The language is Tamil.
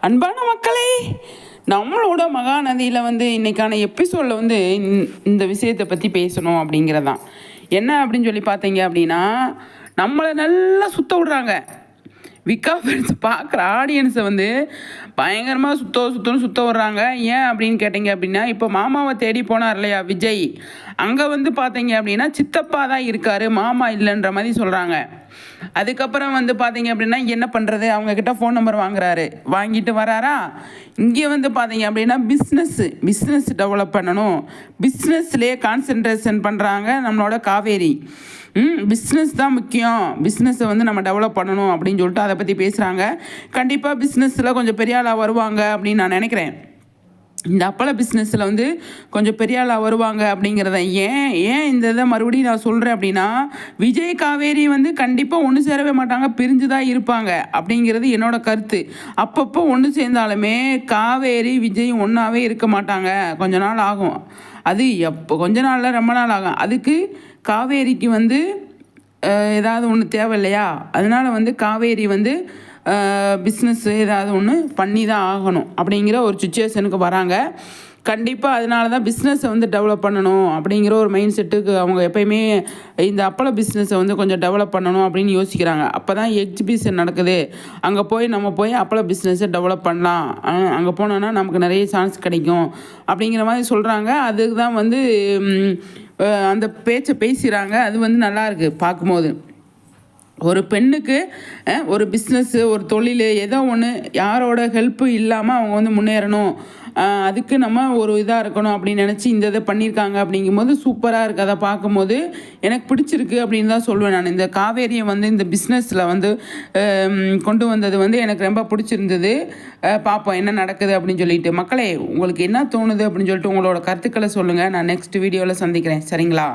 அன்பான மக்களே நம்மளோட மகாநதியில் வந்து இன்றைக்கான எபிசோடில் வந்து இந்த விஷயத்தை பற்றி பேசணும் அப்படிங்கிறதான் என்ன அப்படின்னு சொல்லி பார்த்தீங்க அப்படின்னா நம்மளை நல்லா சுத்த விடுறாங்க. விக்கா ஃப்ரெண்ட்ஸ் பார்க்குற ஆடியன்ஸை வந்து பயங்கரமாக சுத்த சுத்தணும் சுத்த விட்றாங்க ஏன் அப்படின்னு கேட்டிங்க அப்படின்னா இப்போ மாமாவை தேடி போனார் இல்லையா விஜய்? அங்கே வந்து பார்த்தீங்க அப்படின்னா சித்தப்பா தான் இருக்காரு மாமா இல்லைன்ற மாதிரி சொல்கிறாங்க அதுக்கப்புறம் வந்து பார்த்தீங்க அப்படின்னா என்ன பண்ணுறது அவங்கக்கிட்ட ஃபோன் நம்பர் வாங்குறாரு. வாங்கிட்டு வராரா? இங்கே வந்து பார்த்தீங்க அப்படின்னா பிஸ்னஸ்ஸு பிஸ்னஸ் டெவலப் பண்ணணும். பிஸ்னஸ்லேயே கான்சென்ட்ரேஷன் பண்ணுறாங்க நம்மளோட காவேரி. பிஸ்னஸ் தான் முக்கியம். பிஸ்னஸை வந்து நம்ம டெவலப் பண்ணணும் அப்படின்னு சொல்லிட்டு அதை பற்றி பேசுகிறாங்க கண்டிப்பாக பிஸ்னஸில் கொஞ்சம் பெரிய ஆளாக வருவாங்க அப்படின்னு நான் நினைக்கிறேன். இந்த அப்பள பிஸ்னஸில் வந்து கொஞ்சம் பெரிய ஆளாக வருவாங்க அப்படிங்கிறத ஏன் ஏன் இந்த இதை மறுபடியும் நான் சொல்கிறேன் அப்படின்னா விஜய் காவேரி வந்து கண்டிப்பாக ஒன்று சேரவே மாட்டாங்க பிரிஞ்சு தான் இருப்பாங்க அப்படிங்கிறது என்னோடய கருத்து. அப்பப்போ ஒன்று சேர்ந்தாலுமே காவேரி விஜய் ஒன்றாவே இருக்க மாட்டாங்க. கொஞ்ச நாள் ஆகும். அது எப்போ கொஞ்ச நாளில் ரொம்ப நாள் ஆகும். அதுக்கு காவேரிக்கு வந்து ஏதாவது ஒன்று தேவை இல்லையா அதனால் வந்து காவேரி வந்து பிஸ்னஸ்ஸு ஏதாவது ஒன்று பண்ணி தான் ஆகணும் அப்படிங்கிற ஒரு சுச்சுவேஷனுக்கு வராங்க. கண்டிப்பாக அதனால தான் பிஸ்னஸை வந்து டெவலப் பண்ணணும் அப்படிங்கிற ஒரு மைண்ட் செட்டுக்கு அவங்க எப்பயுமே இந்த அப்பள பிஸ்னஸை வந்து கொஞ்சம் டெவலப் பண்ணணும் அப்படின்னு யோசிக்கிறாங்க. அப்போ தான் எக்ஸிபிஷன் நடக்குது. அங்கே போய் நம்ம போய் அப்பள பிஸ்னஸை டெவலப் பண்ணலாம். அங்கே போனோன்னா நமக்கு நிறைய சான்ஸ் கிடைக்கும் அப்படிங்கிற மாதிரி சொல்கிறாங்க அதுக்கு தான் வந்து அந்த பேச்சை பேசுகிறாங்க அது வந்து நல்லாயிருக்கு பார்க்கும்போது. ஒரு பெண்ணுக்கு ஒரு பிஸ்னஸ்ஸு ஒரு தொழில் ஏதோ ஒன்று யாரோட ஹெல்ப்பு இல்லாமல் அவங்க வந்து முன்னேறணும். அதுக்கு நம்ம ஒரு இதாக இருக்கணும் அப்படின்னு நினச்சி இந்த இதை பண்ணியிருக்காங்க அப்படிங்கும்போது சூப்பராக இருக்குது அதை பார்க்கும்போது எனக்கு பிடிச்சிருக்கு அப்படின்னு தான் சொல்லுவேன் நான். இந்த காவேரியை வந்து இந்த பிஸ்னஸில் வந்து கொண்டு வந்தது வந்து எனக்கு ரொம்ப பிடிச்சிருந்தது. பார்ப்போம் என்ன நடக்குது அப்படின்னு சொல்லிட்டு. மக்களே உங்களுக்கு என்ன தோணுது அப்படின்னு சொல்லிட்டு உங்களோட கருத்துக்களை சொல்லுங்கள் நான் நெக்ஸ்ட் வீடியோவில் சந்திக்கிறேன். சரிங்களா?